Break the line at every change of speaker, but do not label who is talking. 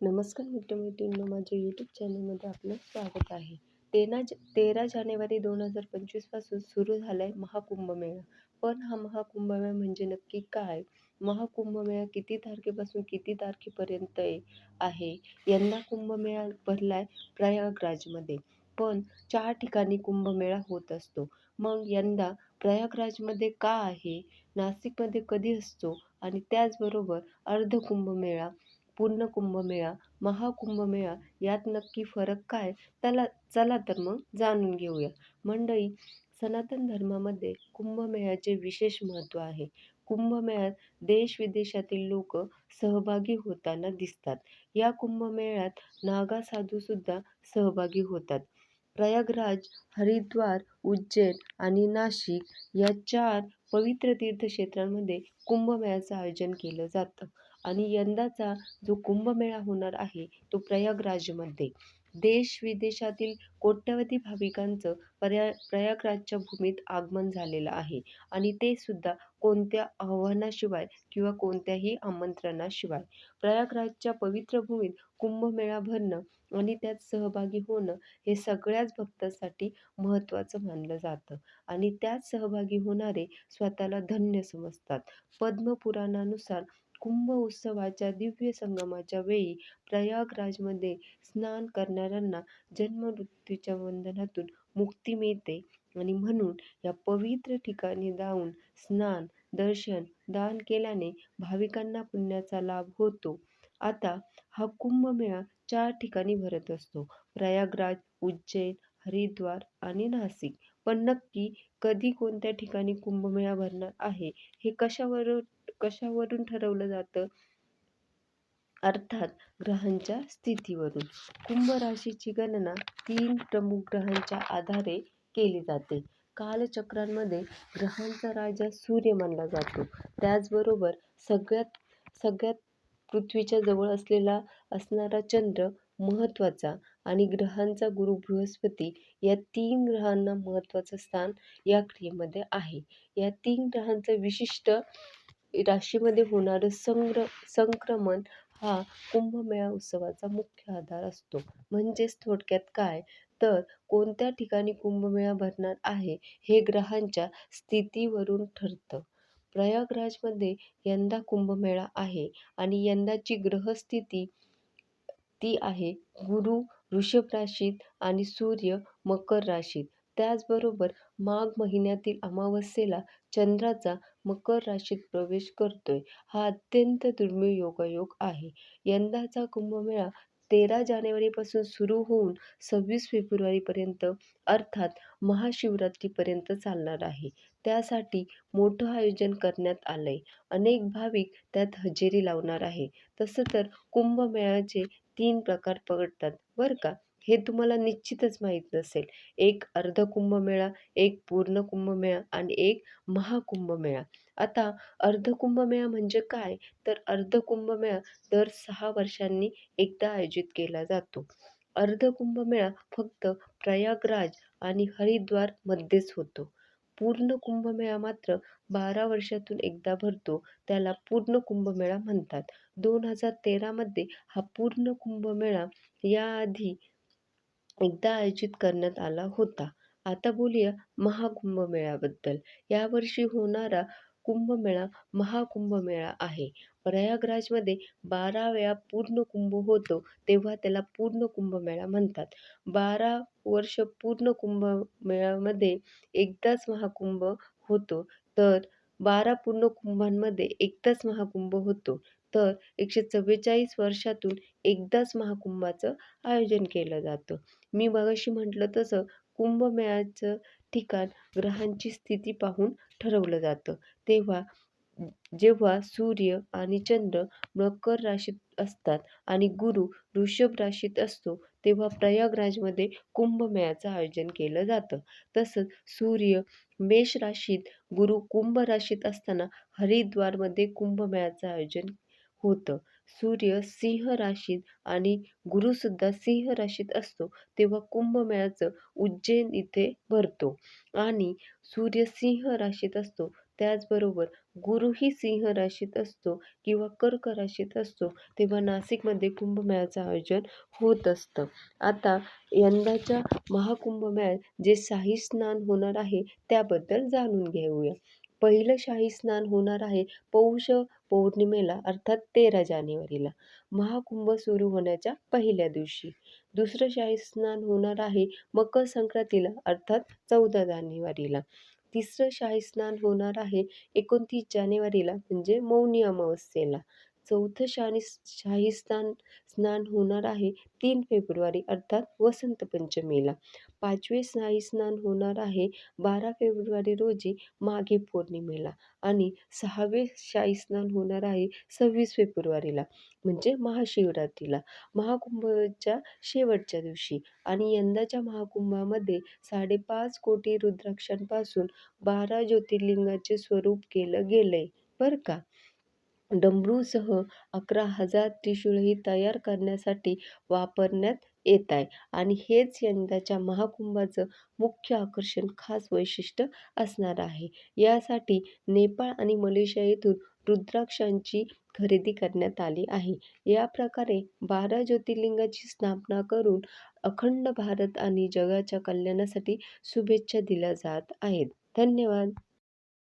नमस्कार मित्रमैत्रिणींनो माझ्या यूट्यूब चॅनलमध्ये आपलं स्वागत आहे. तेरा ज तेरा जानेवारी दोन हजार पंचवीसपासून सुरू झाला आहे महाकुंभमेळा. पण हा महाकुंभमेळा म्हणजे नक्की काय? महाकुंभमेळा किती तारखेपासून किती तारखेपर्यंत आहे? यंदा कुंभमेळा भरला आहे प्रयागराजमध्ये. पण चार ठिकाणी कुंभमेळा होत असतो. मग यंदा प्रयागराजमध्ये का आहे? नाशिकमध्ये कधी असतो? आणि त्याचबरोबर अर्ध कुंभमेळा पूर्ण कुंभमेळा महाकुंभमेळा यात नक्की फरक काय? त्याला चला तर मग जाणून घेऊया. मंडळी सनातन धर्मामध्ये कुंभमेळ्याचे विशेष महत्त्व आहे. कुंभमेळ्यात देश विदेशातील लोक सहभागी होताना दिसतात. या कुंभमेळ्यात नागा साधूसुद्धा सहभागी होतात. प्रयागराज हरिद्वार उज्जैन आणि नाशिक या चार पवित्र तीर्थक्षेत्रांमध्ये कुंभमेळ्याचं आयोजन केलं जातं. आणि यंदाचा जो कुंभमेळा होणार आहे तो प्रयागराजमध्ये. देश विदेशातील कोट्यवधी भाविकांचं पर्या प्रयागराजच्या भूमीत आगमन झालेलं आहे. आणि ते सुद्धा कोणत्या आव्हानाशिवाय किंवा कोणत्याही आमंत्रणाशिवाय. प्रयागराजच्या पवित्र भूमीत कुंभमेळा भरणं आणि त्यात सहभागी होणं हे सगळ्याच भक्तांसाठी महत्त्वाचं मानलं जातं. आणि त्यात सहभागी होणारे स्वतःला धन्य समजतात. पद्मपुराणानुसार कुंभ उत्सवाच्या दिव्य संगमाच्या वेळी प्रयागराजमध्ये स्नान करणाऱ्यांना जन्ममृत्यूच्या बंधनातून मुक्ती मिळते आणि म्हणून या पवित्र ठिकाणी जाऊन स्नान दर्शन दान केल्याने भाविकांना पुण्याचा लाभ होतो. आता हा कुंभमेळा चार ठिकाणी भरत असतो. प्रयागराज उज्जैन हरिद्वार आणि नाशिक. पण नक्की कधी कोणत्या ठिकाणी कुंभमेळा भरणार आहे? हे कशावर कशावरून ठरवलं जातं? अर्थात ग्रहांच्या स्थितीवरून. कुंभ राशीची गणना तीन प्रमुख ग्रहांच्या आधारे केली जाते. कालचक्रांमध्ये ग्रहांचा राजा सूर्य मानला जातो. त्याचबरोबर सगळ्यात सगळ्यात पृथ्वीच्या जवळ असलेला असणारा चंद्र महत्त्वाचा आणि ग्रहांचा गुरु बृहस्पती या तीन ग्रहांना महत्त्वाचं स्थान या क्रियेमध्ये आहे. या तीन ग्रहांचं विशिष्ट राशीमध्ये होणारं संग्र संक्रमण हा कुंभमेळा उत्सवाचा मुख्य आधार असतो. म्हणजेच थोडक्यात काय? तर कोणत्या ठिकाणी कुंभमेळा भरणार आहे हे ग्रहांच्या स्थितीवरून ठरतं. प्रयागराजमध्ये यंदा कुंभमेळा आहे आणि यंदाची ग्रहस्थिती ती आहे गुरु वृषभ राशीत आणि सूर्य मकर राशीत. त्याचबरोबर माघ महिन्यातील अमावस्येला चंद्राचा मकर राशीत प्रवेश करतोय. हा अत्यंत दुर्मिळ योगायोग आहे. यंदाचा कुंभमेळा तेरा जानेवारीपासून सुरू होऊन सव्वीस फेब्रुवारीपर्यंत अर्थात महाशिवरात्रीपर्यंत चालणार आहे. त्यासाठी मोठं आयोजन करण्यात आलंय. अनेक भाविक त्यात हजेरी लावणार आहे. तसं तर कुंभमेळ्याचे तीन प्रकार पडतात बरं का? हे तुम्हाला निश्चितच माहीत नसेल. एक अर्ध कुंभमेळा एक पूर्ण कुंभमेळा आणि एक महाकुंभमेळा आता अर्ध कुंभमेळा म्हणजे काय? तर अर्ध कुंभमेळा दर सहा वर्षांनी एकदा आयोजित केला जातो. अर्ध कुंभमेळा फक्त प्रयागराज आणि हरिद्वार मध्येच होतो. पूर्ण कुंभमेळा मात्र बारा वर्षातून एकदा भरतो. त्याला पूर्ण कुंभमेळा म्हणतात. दोन हजार तेरामध्ये हा पूर्ण कुंभमेळा याआधी एकदा आयोजित करण्यात आला होता. आता बोलूया महाकुंभमेळ्याबद्दल. यावर्षी होणारा कुंभमेळा महाकुंभमेळा आहे. प्रयागराजमध्ये बारा वेळा पूर्ण कुंभ होतो तेव्हा त्याला पूर्ण कुंभमेळा म्हणतात. बारा वर्ष पूर्ण कुंभमेळ्यामध्ये एकदाच महाकुंभ होतो. तर बारा पूर्ण कुंभांमध्ये एकदाच महाकुंभ होतो. तर एकशे चव्वेचाळीस वर्षातून एकदाच महाकुंभाचं आयोजन केलं जातं. मी मगाशी म्हटलं तसं कुंभमेळ्याचं ठिकाण ग्रहांची स्थिती पाहून ठरवलं जातं. तेव्हा जेव्हा सूर्य आणि चंद्र मकर राशीत असतात आणि गुरु वृषभ राशीत असतो तेव्हा प्रयागराजमध्ये कुंभमेळ्याचं आयोजन केलं जातं. तसंच सूर्य मेष राशीत गुरु कुंभ राशीत असताना हरिद्वारमध्ये कुंभमेळ्याचं आयोजन होतं. सूर्य सिंह राशीत आणि गुरुसुद्धा सिंह राशीत असतो तेव्हा कुंभमेळ्याचं उज्जैन इथे भरतो. आणि सूर्य सिंह राशीत असतो त्याचबरोबर गुरुही सिंह राशीत असतो किंवा कर्क राशीत असतो तेव्हा नाशिकमध्ये कुंभमेळ्याचं आयोजन होत असतं. आता यंदाच्या महाकुंभमेळ्यात जे शाही स्नान होणार आहे त्याबद्दल जाणून घेऊया. पहिलं शाही स्नान होणार आहे पौष पौर्णिमेला अर्थात तेरा जानेवारीला महाकुंभ सुरू होण्याच्या पहिल्या दिवशी. दुसरं शाही स्नान होणार आहे मकर संक्रांतीला अर्थात चौदा जानेवारीला. तिसरं शाही स्नान होणार आहे एकोणतीस जानेवारीला म्हणजे मौनी अमावस्येला. चौथं शाही शाही स्नान स्नान होणार आहे तीन फेब्रुवारी अर्थात वसंत पंचमीला. पाचवे शाही स्नान होणार आहे बारा फेब्रुवारी रोजी माघी पौर्णिमेला आणि सहावे शाही स्नान होणार आहे सव्वीस फेब्रुवारीला म्हणजे महाशिवरात्रीला. महाकुंभच्या शेवटच्या दिवशी आणि यंदाच्या महाकुंभामध्ये साडेपाच कोटी रुद्राक्षांपासून बारा ज्योतिर्लिंगाचे स्वरूप केलं गेलंय बरं का? डमरूसह अकरा हजार त्रिशूळही तयार करण्यासाठी वापरण्यात येत आहे. आणि हेच यंदाच्या महाकुंभाचं मुख्य आकर्षण खास वैशिष्ट्य असणार आहे. यासाठी नेपाळ आणि मलेशिया येथून रुद्राक्षांची खरेदी करण्यात आली आहे. या प्रकारे बारा ज्योतिर्लिंगाची स्थापना करून अखंड भारत आणि जगाच्या कल्याणासाठी शुभेच्छा दिल्या जात आहेत. धन्यवाद.